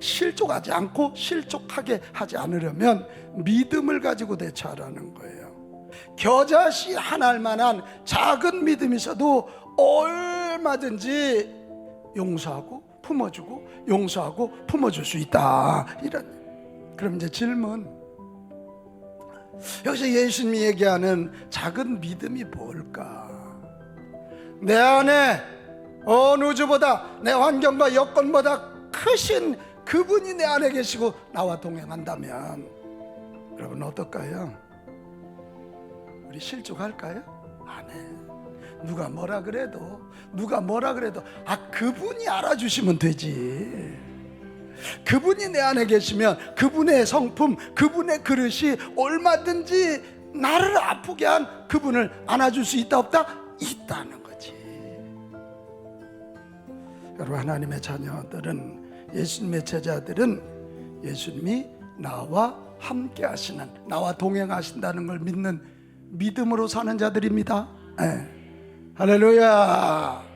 실족하지 않고 실족하게 하지 않으려면 믿음을 가지고 대처하라는 거예요. 겨자씨 하나할 만한 작은 믿음이 있어도 얼마든지 용서하고 품어주고 용서하고 품어줄 수 있다. 이런 그럼 이제 질문 여기서 예수님이 얘기하는 작은 믿음이 뭘까? 내 안에 어느 주보다 내 환경과 여건보다 크신 그분이 내 안에 계시고 나와 동행한다면 여러분 어떨까요? 우리 실족할까요? 안 해. 누가 뭐라 그래도 누가 뭐라 그래도 아 그분이 알아주시면 되지. 그분이 내 안에 계시면 그분의 성품, 그분의 그릇이 얼마든지 나를 아프게 한 그분을 안아줄 수 있다 없다? 있다는 거지. 여러분 하나님의 자녀들은 예수님의 제자들은 예수님이 나와 함께 하시는 나와 동행하신다는 걸 믿는 믿음으로 사는 자들입니다. 예. 할렐루야.